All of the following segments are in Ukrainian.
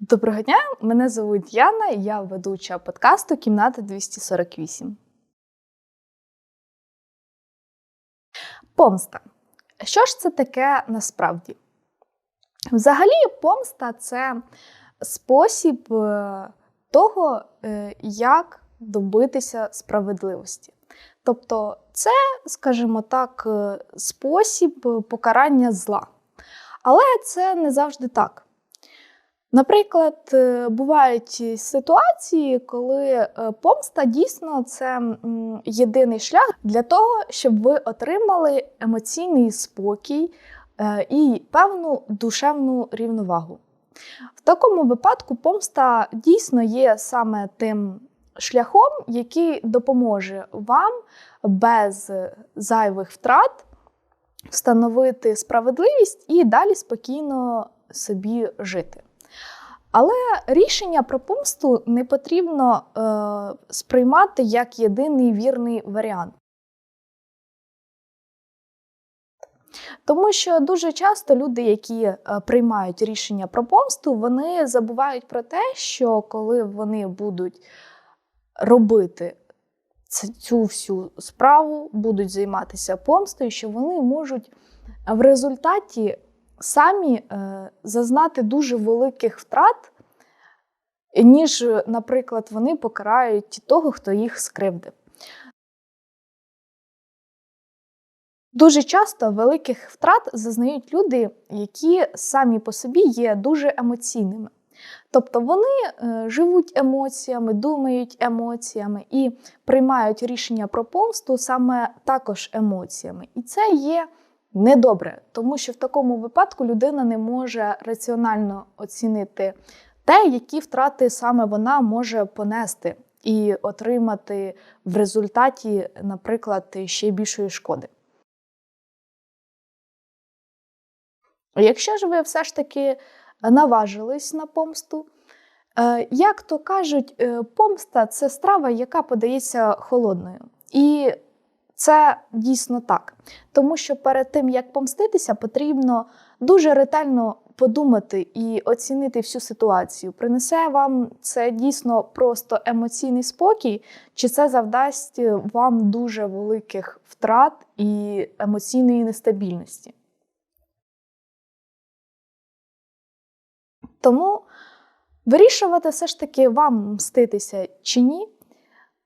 Доброго дня, мене звуть Яна, я ведуча подкасту Кімната 248. Помста. Що ж це таке насправді? Взагалі, помста це спосіб е, того, е, як добитися справедливості. Тобто, це, скажімо так, е, спосіб покарання зла. Але це не завжди так. Наприклад, е, бувають ситуації, коли е, помста дійсно це єдиний шлях для того, щоб ви отримали емоційний спокій е, і певну душевну рівновагу. В такому випадку помста дійсно є саме тим шляхом, який допоможе вам без зайвих втрат встановити справедливість і далі спокійно собі жити. Але рішення про помсту не потрібно е, сприймати як єдиний вірний варіант. Тому що дуже часто люди, які е, приймають рішення про помсту, вони забувають про те, що коли вони будуть робити цю всю справу, будуть займатися помстою, що вони можуть в результаті самі е, зазнати дуже великих втрат, ніж, наприклад, вони покарають того, хто їх скривдив. Дуже часто великих втрат зазнають люди, які самі по собі є дуже емоційними. Тобто вони е, живуть емоціями, думають емоціями і приймають рішення про помсту саме також емоціями. І це є недобре, тому що в такому випадку людина не може раціонально оцінити те, які втрати саме вона може понести і отримати в результаті, наприклад, ще більшої шкоди. Якщо ж ви все ж таки наважились на помсту, е, як то кажуть, е, помста це страва, яка подається холодною. І це дійсно так. Тому що перед тим, як помститися, потрібно дуже ретельно подумати і оцінити всю ситуацію. Принесе вам це дійсно просто емоційний спокій, чи це завдасть вам дуже великих втрат і емоційної нестабільності. Тому вирішувати все ж таки вам мститися чи ні,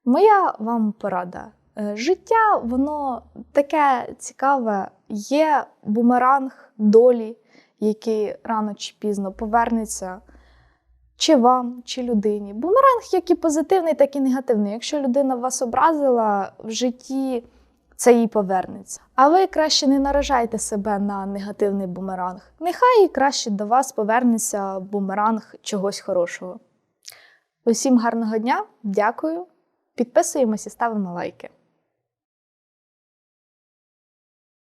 моя вам порада. Е, життя, воно таке цікаве, є бумеранг долі, який рано чи пізно повернеться чи вам, чи людині. Бумеранг як і позитивний, так і негативний. Якщо людина вас образила в житті, це їй повернеться. А ви краще не наражайте себе на негативний бумеранг. Нехай краще до вас повернеться бумеранг чогось хорошого. Усім гарного дня, дякую. Підписуємося ставимо лайки.